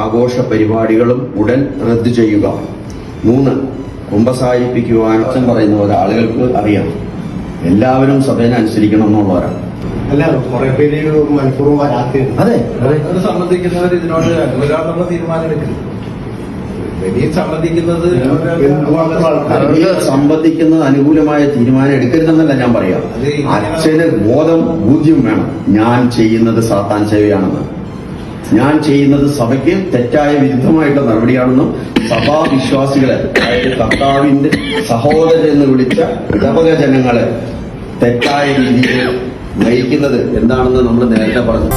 ആഘോഷ പരിപാടികളും ഉടൻ റദ്ദു ചെയ്യുക. മൂന്ന് കുമ്പസാരിപ്പിക്കുവാൻ അച്ഛൻ പറയുന്ന പോലെ ആളുകൾക്ക് അറിയാം. എല്ലാവരും സഭേനെ അനുസരിക്കണം എന്നുള്ളവരാണ്. അല്ല കുറെ പേര് മനഃപൂർവം വരാത്തത്. അതെ അതെ. അത് സംബന്ധിക്കുന്നവർ ഇതിനോട് അനുകൂലമാണെന്നുള്ള തീരുമാനം എടുക്കും വലിയ സംബന്ധിക്കുന്നത് അതിൽ സംബന്ധിക്കുന്നത് അനുകൂലമായ തീരുമാനം എടുക്കരുതെന്നല്ല ഞാൻ പറയാം. അച്ഛന് ബോധം ബോധ്യം വേണം. ഞാൻ ചെയ്യുന്നത് സാത്താൻ സേവയാണെന്ന്. ഞാൻ ചെയ്യുന്നത് സഭയ്ക്ക് തെറ്റായ വിരുദ്ധമായിട്ടുള്ള നടപടിയാണെന്നും സഭാ വിശ്വാസികളെ അതായത് കർത്താവിന്റെ സഹോദരൻ എന്ന് വിളിച്ച ഇടവക ജനങ്ങളെ തെറ്റായ രീതിയിൽ നയിക്കുന്നത് എന്താണെന്ന് നമ്മൾ നേരത്തെ പറഞ്ഞു.